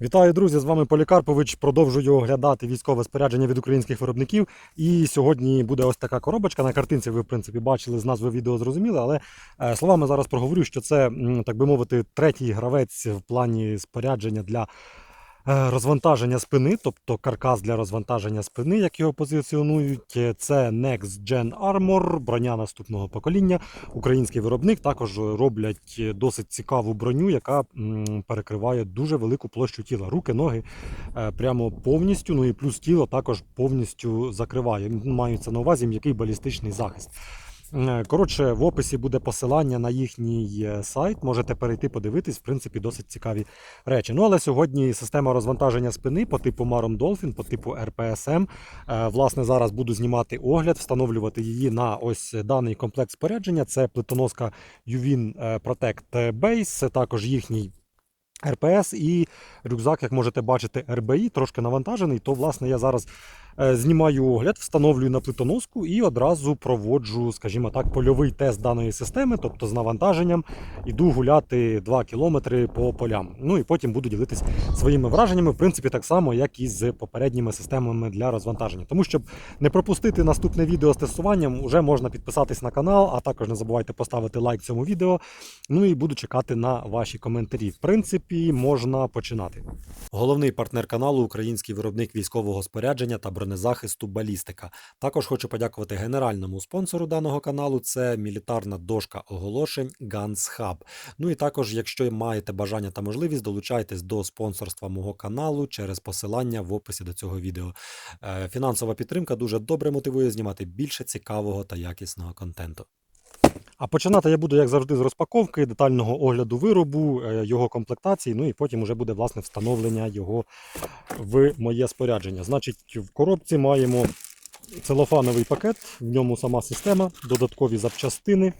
Вітаю, друзі! З вами Полікарпович. Продовжую оглядати військове спорядження від українських виробників. І сьогодні буде ось така коробочка. На картинці ви, в принципі, бачили з назви відео зрозуміли, але е, словами зараз проговорю, що це, так би мовити, третій гравець в плані спорядження для розвантаження спини, тобто каркас для розвантаження спини, як його позиціонують. Е, Це Next Gen Armor, броня наступного покоління. Український виробник також роблять е, досить цікаву броню, яка перекриває дуже велику площу тіла. Руки, ноги е, прямо повністю. Ну і плюс тіло також повністю закриває. Маються на увазі м'який балістичний захист. Е, Коротше, в описі буде посилання на їхній е, сайт. Можете перейти подивитись, в принципі, досить цікаві речі. Ну але сьогодні система розвантаження спини по типу Marom Dolphin, по типу RPSM. Е, Власне, зараз буду знімати огляд, встановлювати її на ось даний комплект спорядження. Це плитоноска Uvin е, Protect Base, також їхній. РПС і рюкзак, як можете бачити, РБІ трошки навантажений. То, власне, я зараз знімаю огляд, встановлюю на плитоноску і одразу проводжу, скажімо так, польовий тест даної системи, тобто з навантаженням, іду гуляти 2 кілометри по полям. Ну і потім буду ділитись своїми враженнями, в принципі, так само, як і з попередніми системами для розвантаження. Тому щоб не пропустити наступне відео з тестуванням, вже можна підписатись на канал, а також не забувайте поставити лайк цьому відео. Ну і буду чекати на ваші коментарі. В принципі, можна починати. Головний партнер каналу український виробник військового спорядження та бронезахисту Балістика. Також хочу подякувати генеральному спонсору даного каналу. Це мілітарна дошка оголошень Guns Hub. Ну і також, якщо маєте бажання та можливість, долучайтесь до спонсорства мого каналу через посилання в описі до цього відео. Е, Фінансова підтримка дуже добре мотивує знімати більше цікавого та якісного контенту. А починати я буду, як завжди, з розпаковки, детального огляду виробу, е, його комплектації, ну і потім вже буде власне встановлення його в моє спорядження. Значить, в коробці маємо целофановий пакет, в ньому сама система, додаткові запчастини.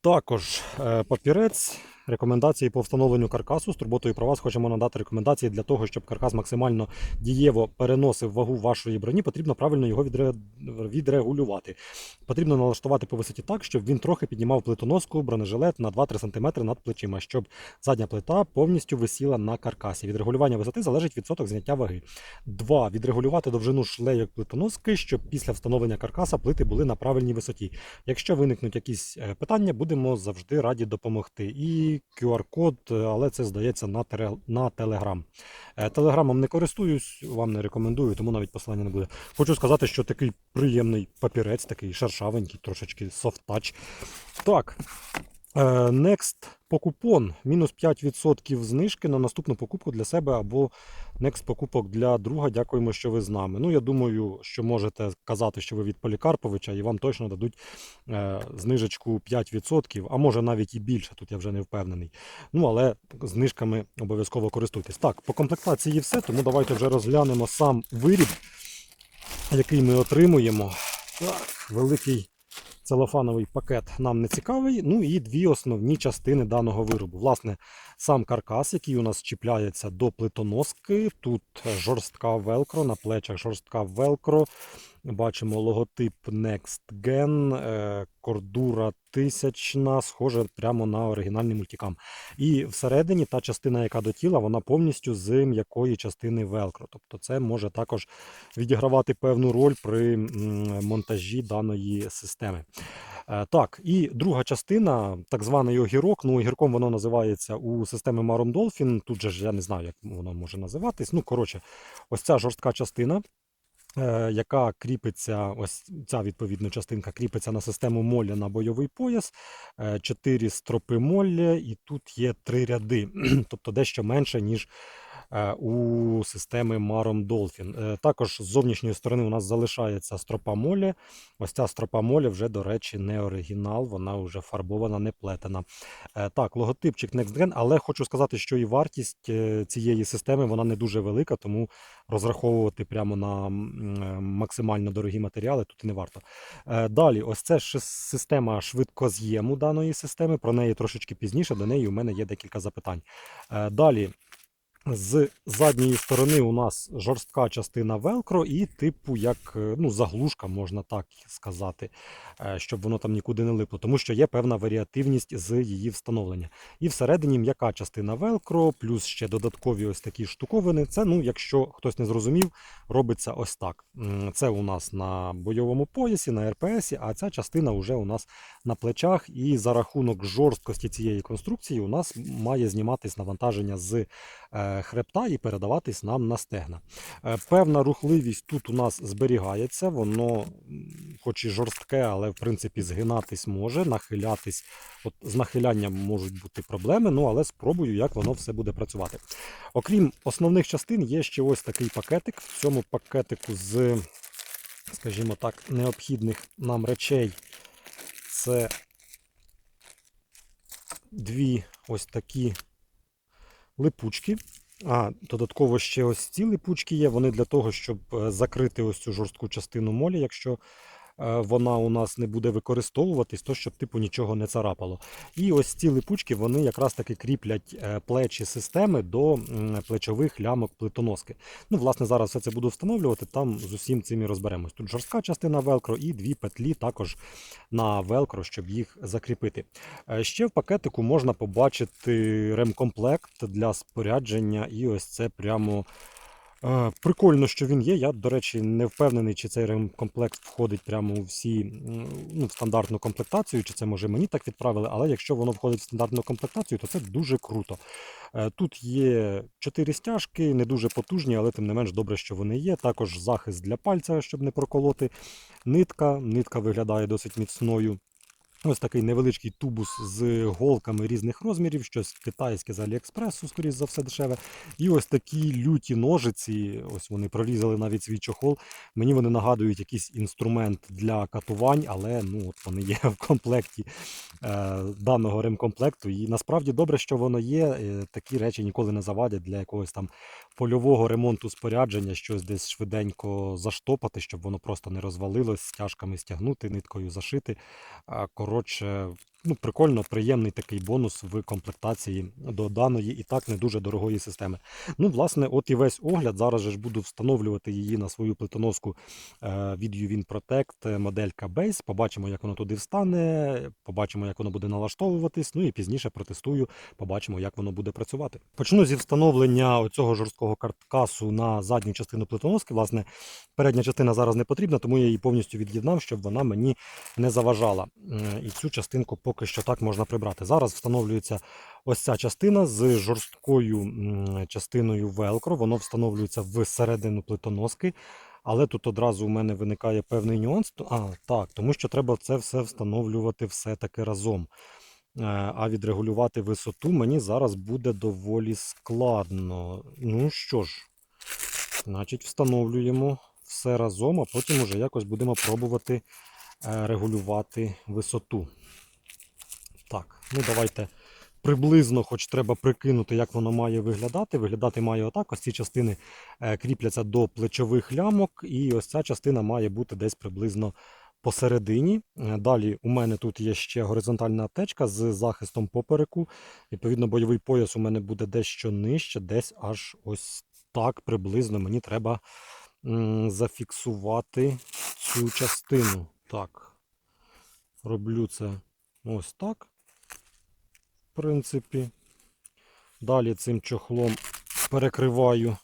Також е, папірець, рекомендації по встановленню каркасу. З турботою про вас хочемо надати рекомендації для того, щоб каркас максимально дієво переносив вагу вашої броні. Потрібно правильно його відре- відрегулювати. Потрібно налаштувати по висоті так, щоб він трохи піднімав плитоноску, бронежилет на 2-3 см над плечима, щоб задня плита повністю висіла на каркасі. Від регулювання висоти залежить відсоток зняття ваги. 2. Відрегулювати довжину шлейок плитоноски, щоб після встановлення каркаса плити були на правильній висоті. Якщо виникнуть якісь е, питання, будемо завжди раді допомогти. І QR-код, е, але це здається на, на. Е, Телеграмом не користуюсь, вам не рекомендую, тому навіть посилання не буде. Хочу сказати, що такий приємний папірець, такий шершавенький, трошечки софт-тач. Так. е, Next покупон. Мінус 5% знижки на наступну покупку для себе або Next покупок для друга. Дякуємо, що ви з нами. Ну, я думаю, що можете казати, що ви від Полікарповича, і вам точно дадуть е, знижечку 5%, а може навіть і більше. Тут я вже не впевнений. Ну, але знижками обов'язково користуйтесь. Так, по комплектації все, тому давайте вже розглянемо сам виріб, який ми отримуємо. Так, великий целофановий пакет нам не цікавий. Ну і дві основні частини даного виробу. Власне, сам каркас, який у нас чіпляється до плитоноски. Тут жорстка велкро, на плечах жорстка велкро. Бачимо логотип Next Gen, е, кордура тисячна, схоже прямо на оригінальний мультикам. І всередині та частина, яка до тіла, вона повністю з м'якої частини велкро. Тобто це може також відігравати певну роль при монтажі даної системи. Е, Так, і друга частина, так званий огірок. Ну, огірком воно називається у системі Marom Dolphin. Тут же ж я не знаю, як воно може називатись. Ну, коротше, ось ця жорстка частина. Е, Яка кріпиться, ось ця відповідна частинка кріпиться на систему молля на бойовий пояс, е, чотири стропи молля, і тут є три ряди, тобто дещо менше, ніж у системи Marom Dolphin. Е, Також з зовнішньої сторони у нас залишається стропа молі. Ось ця стропа молі вже, до речі, не оригінал, вона вже фарбована, не плетена. Е, Так, логотипчик NextGen, але хочу сказати, що і вартість е, цієї системи вона не дуже велика, тому розраховувати прямо на е, максимально дорогі матеріали тут і не варто. Е, Далі, ось це ж система швидкоз'єму даної системи. Про неї трошечки пізніше. До неї у мене є декілька запитань. Е, Далі. З задньої сторони у нас жорстка частина велкро і типу як е, ну, заглушка, можна так сказати, е, щоб воно там нікуди не липло, тому що є певна варіативність з її встановлення. І всередині м'яка частина велкро, плюс ще додаткові ось такі штуковини. Це, ну, якщо хтось не зрозумів, робиться ось так. Це у нас на бойовому поясі, на РПСі, а ця частина вже у нас на плечах. І за рахунок жорсткості цієї конструкції у нас має зніматись навантаження з е, хребта і передаватись нам на стегна. Е, Певна рухливість тут у нас зберігається, воно хоч і жорстке, але в принципі згинатись може, нахилятись. От з нахилянням можуть бути проблеми, ну але спробую, як воно все буде працювати. Окрім основних частин, є ще ось такий пакетик. В цьому пакетику з, скажімо так, необхідних нам речей це дві ось такі липучки. А, додатково ще ось ці липучки є. Вони для того, щоб е, закрити ось цю жорстку частину молі, якщо вона у нас не буде використовуватись, то щоб типу нічого не царапало. І ось ці липучки вони якраз таки кріплять е, плечі системи до плечових лямок плитоноски. Ну, власне, зараз все це буду встановлювати, там з усім цим і розберемось. Тут жорстка частина велкро і дві петлі також на велкро, щоб їх закріпити. Е, Ще в пакетику можна побачити ремкомплект для спорядження, і ось це прямо. Прикольно, що він є. Я, до речі, не впевнений, чи цей ремкомплект входить прямо у всі ну, в стандартну комплектацію, чи це може мені так відправили, але якщо воно входить в стандартну комплектацію, то це дуже круто. Е, Тут є чотири стяжки, не дуже потужні, але тим не менш добре, що вони є. Також захист для пальця, щоб не проколоти. Нитка. Нитка виглядає досить міцною. Ось такий невеличкий тубус з голками різних розмірів, щось китайське з Аліекспресу, скоріш за все, дешеве. І ось такі люті ножиці, ось вони прорізали навіть свій чохол. Мені вони нагадують якийсь інструмент для катувань, але ну, от вони є в комплекті е, даного ремкомплекту. І насправді добре, що воно є. Е, такі речі ніколи не завадять для якогось там польового ремонту спорядження, щось десь швиденько заштопати, щоб воно просто не розвалилось, стяжками стягнути, ниткою зашити. Коротше, ну, прикольно, приємний такий бонус в комплектації до даної і так не дуже дорогої системи. Ну, власне, от і весь огляд. Зараз же ж буду встановлювати її на свою плитоноску е, від Uvin Protect е, моделька Base. Побачимо, як воно туди встане, побачимо, як воно буде налаштовуватись. Ну і пізніше протестую, побачимо, як воно буде працювати. Почну зі встановлення цього жорсткого каркасу на задню частину плитоноски. Власне, передня частина зараз не потрібна, тому я її повністю від'єднав, щоб вона мені не заважала. І цю частинку поки що так можна прибрати. Зараз встановлюється ось ця частина з жорсткою частиною велкро. Воно встановлюється всередину плитоноски. Але тут одразу у мене виникає певний нюанс. А, так, тому що треба це все встановлювати все-таки разом. Е, А відрегулювати висоту мені зараз буде доволі складно. Ну що ж, значить, встановлюємо все разом, а потім уже якось будемо пробувати регулювати висоту. Так, ну давайте приблизно, хоч треба прикинути, як воно має виглядати. Виглядати має отак. Ось ці частини е, кріпляться до плечових лямок, і ось ця частина має бути десь приблизно посередині. Е, Далі у мене тут є ще горизонтальна аптечка з захистом попереку. Відповідно, бойовий пояс у мене буде дещо нижче, десь аж ось так приблизно мені треба зафіксувати цю частину. Так, роблю це ось так. В принципі. Далі цим чохлом перекриваю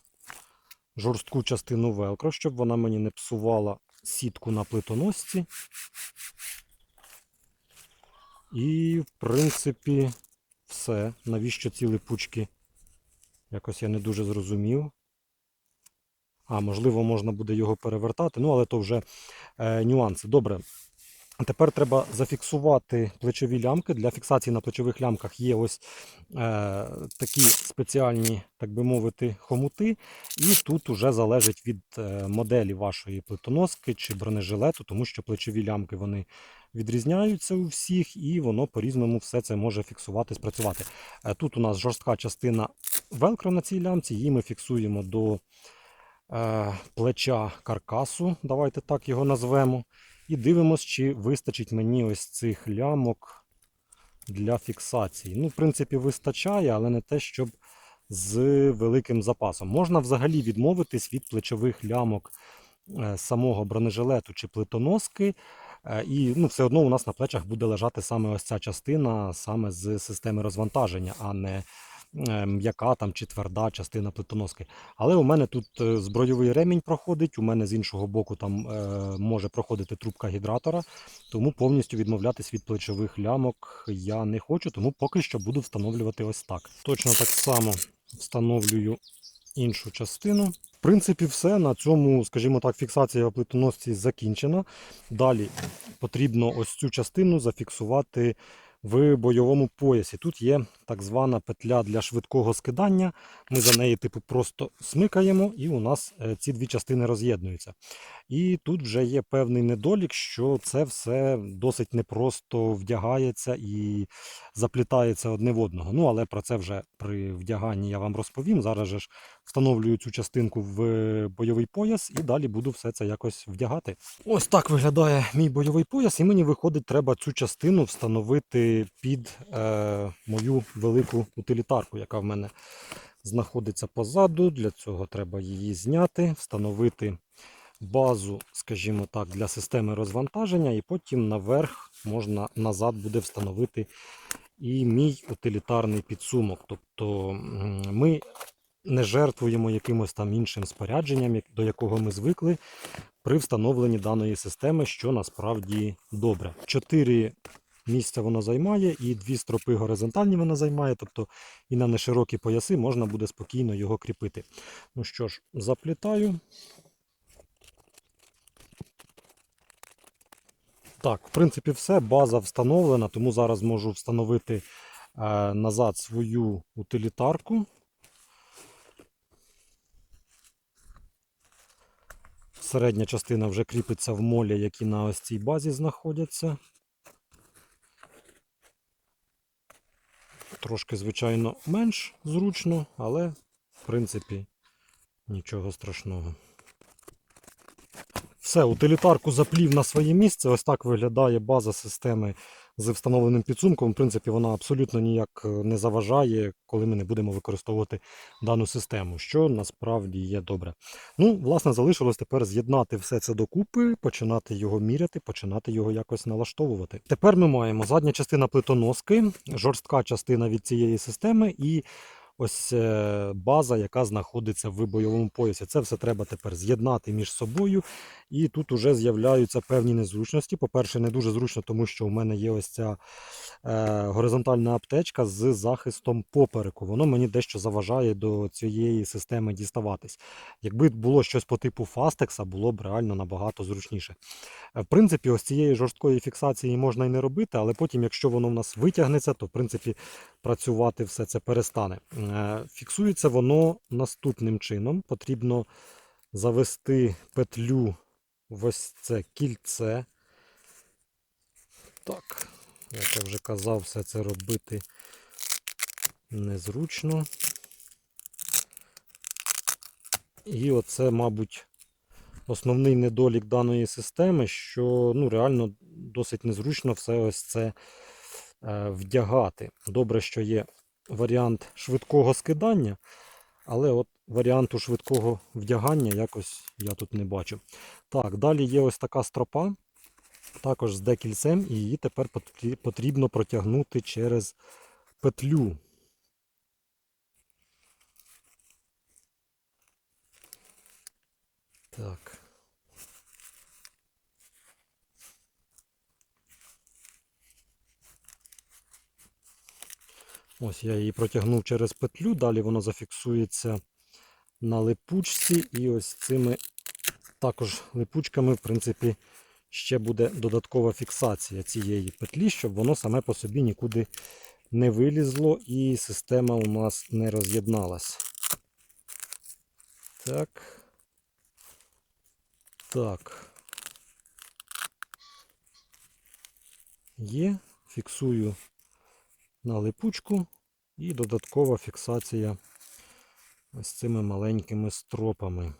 жорстку частину велкро, щоб вона мені не псувала сітку на плитоносці. І, в принципі, все. Навіщо ці липучки? Якось я не дуже зрозумів. А, можливо, можна буде його перевертати, ну, але то вже е, нюанси. Добре. Тепер треба зафіксувати плечові лямки. Для фіксації на плечових лямках є ось е, такі спеціальні, так би мовити, хомути. І тут уже залежить від е, моделі вашої плитоноски чи бронежилету, тому що плечові лямки вони відрізняються у всіх, і воно по-різному все це може фіксувати, спрацювати. Е, тут у нас жорстка частина велкро на цій лямці, її ми фіксуємо до плеча каркасу. Давайте так його назвемо. І дивимось, чи вистачить мені ось цих лямок для фіксації. Ну, в принципі, вистачає, але не те, щоб з великим запасом. Можна взагалі відмовитись від плечових лямок е, самого бронежилету чи плитоноски. Е, І ну, все одно у нас на плечах буде лежати саме ось ця частина, саме з системи розвантаження, а не е, м'яка там чи тверда частина плитоноски. Але у мене тут е, збройовий ремінь проходить, у мене з іншого боку там е, може проходити трубка гідратора, тому повністю відмовлятись від плечових лямок я не хочу, тому поки що буду встановлювати ось так. Точно так само встановлюю іншу частину. В принципі, все. На цьому, скажімо так, фіксація плитоносці закінчена. Далі потрібно ось цю частину зафіксувати в бойовому поясі. Тут є так звана петля для швидкого скидання. Ми за неї типу просто смикаємо, і у нас е, ці дві частини роз'єднуються. І тут вже є певний недолік, що це все досить непросто вдягається і заплітається одне в одного. Ну, але про це вже при вдяганні я вам розповім. Зараз же ж встановлюю цю частинку в бойовий пояс і далі буду все це якось вдягати. Ось так виглядає мій бойовий пояс, і мені виходить, треба цю частину встановити під е, мою велику утилітарку, яка в мене знаходиться позаду. Для цього треба її зняти, встановити базу, скажімо так, для системи розвантаження, і потім наверх можна назад буде встановити і мій утилітарний підсумок. Тобто ми не жертвуємо якимось там іншим спорядженням, до якого ми звикли при встановленні даної системи, що насправді добре. Чотири місця вона займає, і дві стропи горизонтальні вона займає, тобто і на неширокі пояси можна буде спокійно його кріпити. Ну що ж, заплітаю. Так, в принципі, все. База встановлена, тому зараз можу встановити е, назад свою утилітарку. Середня частина вже кріпиться в молі, які на ось цій базі знаходяться. Трошки, звичайно, менш зручно, але в принципі нічого страшного. Все, утилітарку заплів на своє місце. Ось так виглядає база системи з встановленим підсумком. В принципі, вона абсолютно ніяк е, не заважає, коли ми не будемо використовувати дану систему, що насправді є добре. Ну, власне, залишилось тепер з'єднати все це докупи, починати його міряти, починати його якось налаштовувати. Тепер ми маємо задня частина плитоноски, жорстка частина від цієї системи і ось е, база, яка знаходиться в бойовому поясі. Це все треба тепер з'єднати між собою. І тут уже з'являються певні незручності. По-перше, не дуже зручно, тому що у мене є ось ця е, горизонтальна аптечка з захистом попереку. Воно мені дещо заважає до цієї системи діставатись. Якби було щось по типу Фастекса, було б реально набагато зручніше. Е, В принципі, ось цієї жорсткої фіксації можна і не робити, але потім, якщо воно в нас витягнеться, то в принципі працювати все це перестане. Е, Фіксується воно наступним чином. Потрібно завести петлю в ось це кільце. Так, як я вже казав, все це робити незручно. І оце, мабуть, основний недолік даної системи, що ну, реально досить незручно все ось це вдягати. Добре, що є варіант швидкого скидання, але от варіанту швидкого вдягання якось я тут не бачу. Так, далі є ось така стропа, також з декільцем, і її тепер потрібно протягнути через петлю. Так. Ось я її протягнув через петлю, далі воно зафіксується на липучці, і ось цими також липучками, в принципі, ще буде додаткова фіксація цієї петлі, щоб воно саме по собі нікуди не вилізло і система у нас не роз'єдналась. Так. Так. Є. Фіксую на липучку і додаткова фіксація ось цими маленькими стропами.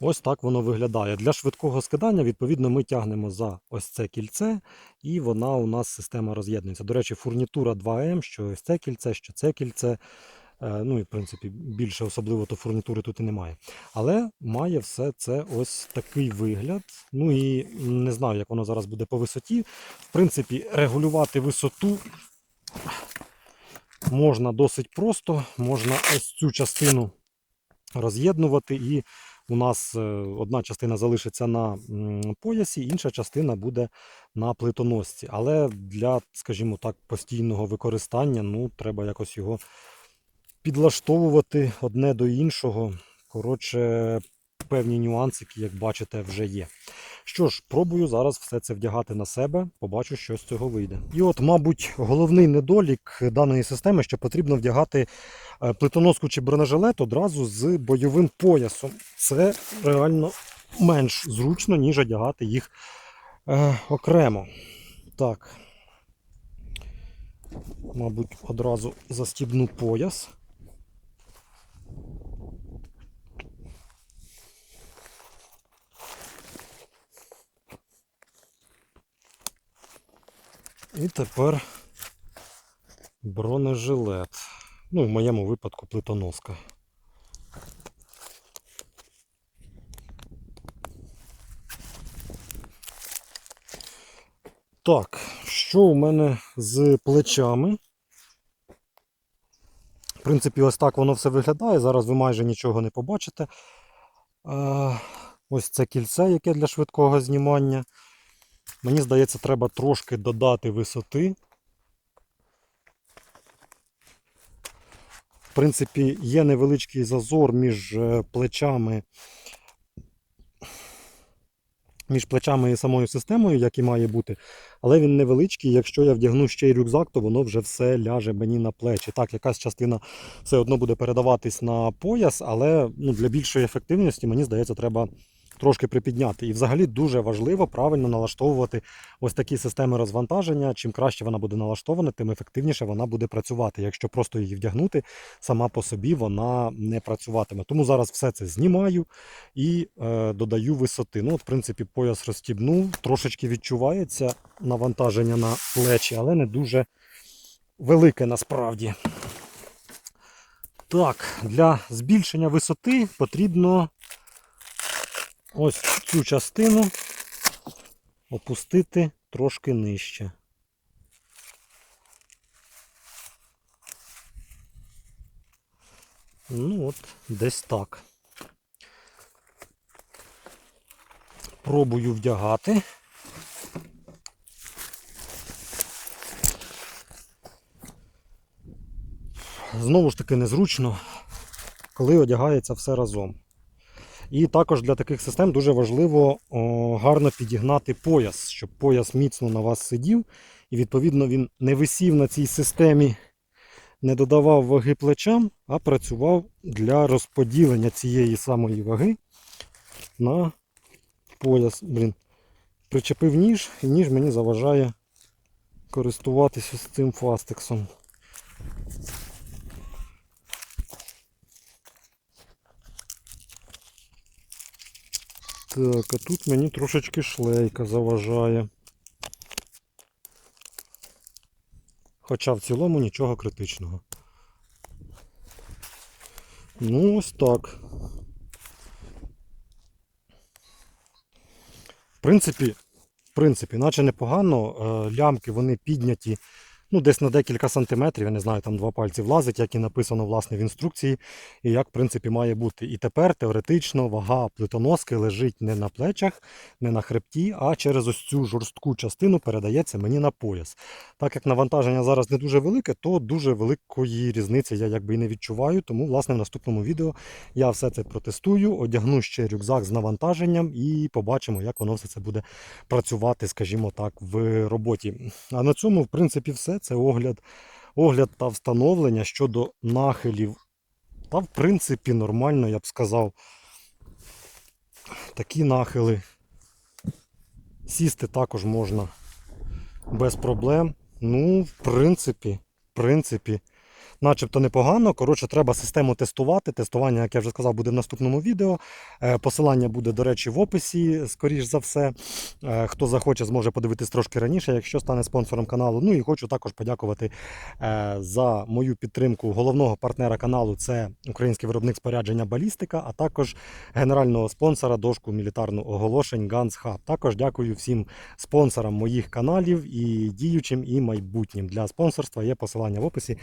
Ось так воно виглядає. Для швидкого скидання, відповідно, ми тягнемо за ось це кільце, і вона у нас система роз'єднується. До речі, фурнітура 2М, що ось це кільце, що це кільце. Е, Ну і в принципі більше особливо то фурнітури тут і немає. Але має все це ось такий вигляд. Ну і не знаю, як воно зараз буде по висоті. В принципі, регулювати висоту можна досить просто. Можна ось цю частину роз'єднувати, і у нас е, одна частина залишиться на поясі, інша частина буде на плитоносці. Але для, скажімо так, постійного використання ну, треба якось його підлаштовувати одне до іншого. Коротше, певні нюансики, як бачите, вже є. Що ж, пробую зараз все це вдягати на себе, побачу, що з цього вийде. І от, мабуть, головний недолік даної системи, що потрібно вдягати е, плитоноску чи бронежилет одразу з бойовим поясом. Це реально менш зручно, ніж одягати їх е, окремо. Так. Мабуть, одразу застібну пояс. І тепер бронежилет. Ну, в моєму випадку плитоноска. Так, що у мене з плечами? В принципі, ось так воно все виглядає. Зараз ви майже нічого не побачите. Ось це кільце, яке для швидкого знімання. Мені здається, треба трошки додати висоти. В принципі, є невеличкий зазор між е, плечами. Між плечами і самою системою, як і має бути, але він невеличкий. Якщо я вдягну ще й рюкзак, то воно вже все ляже мені на плечі. Так, якась частина все одно буде передаватись на пояс, але ну, для більшої ефективності, мені здається, треба трошки припідняти. І взагалі дуже важливо правильно налаштовувати ось такі системи розвантаження. Чим краще вона буде налаштована, тим ефективніше вона буде працювати. Якщо просто її вдягнути, сама по собі вона не працюватиме. Тому зараз все це знімаю і е, додаю висоти. Ну, от, в принципі, пояс розстібнув, трошечки відчувається навантаження на плечі, але не дуже велике насправді. Так, для збільшення висоти потрібно ось цю частину опустити трошки нижче. Ну от, десь так. Пробую вдягати. Знову ж таки незручно, коли одягається все разом. І також для таких систем дуже важливо о, гарно підігнати пояс, щоб пояс міцно на вас сидів. І відповідно він не висів на цій системі, не додавав ваги плечам, а працював для розподілення цієї самої ваги на пояс. Блін, причепив ніж, і ніж мені заважає користуватися цим фастексом. Так, а тут мені трошечки шлейка заважає. Хоча в цілому нічого критичного. Ну, ось так. В принципі, в принципі, наче непогано. Е, Лямки вони підняті ну, десь на декілька сантиметрів, я не знаю, там два пальці влазить, як і написано власне в інструкції, і як в принципі має бути. І тепер теоретично вага плитоноски лежить не на плечах, не на хребті, а через ось цю жорстку частину передається мені на пояс. Так як навантаження зараз не дуже велике, то дуже великої різниці я якби і не відчуваю. Тому, власне, в наступному відео я все це протестую, одягну ще рюкзак з навантаженням і побачимо, як воно все це буде працювати, скажімо так, в роботі. А на цьому, в принципі, все. Це огляд, огляд та встановлення щодо нахилів. Та, в принципі, нормально, я б сказав. Такі нахили. Сісти також можна без проблем. Ну, в принципі, в принципі, начебто непогано. Коротше, треба систему тестувати. Тестування, як я вже сказав, буде в наступному відео. Е, Посилання буде, до речі, в описі, скоріш за все. Е, Хто захоче, зможе подивитись трошки раніше, якщо стане спонсором каналу. Ну і хочу також подякувати е, за мою підтримку головного партнера каналу. Це український виробник спорядження Балістика, а також генерального спонсора дошку мілітарну оголошень Guns Hub. Також дякую всім спонсорам моїх каналів і діючим, і майбутнім. Для спонсорства є посилання в описі.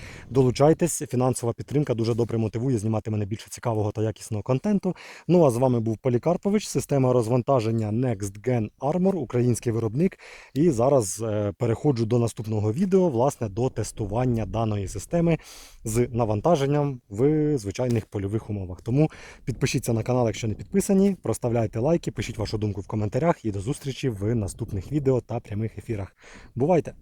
Долучайтесь, фінансова підтримка дуже добре мотивує знімати мене більше цікавого та якісного контенту. Ну а з вами був Полікарпович, система розвантаження Next Gen Armor, український виробник. І зараз е, переходжу до наступного відео, власне, до тестування даної системи з навантаженням в звичайних польових умовах. Тому підпишіться на канал, якщо не підписані, проставляйте лайки, пишіть вашу думку в коментарях і до зустрічі в наступних відео та прямих ефірах. Бувайте!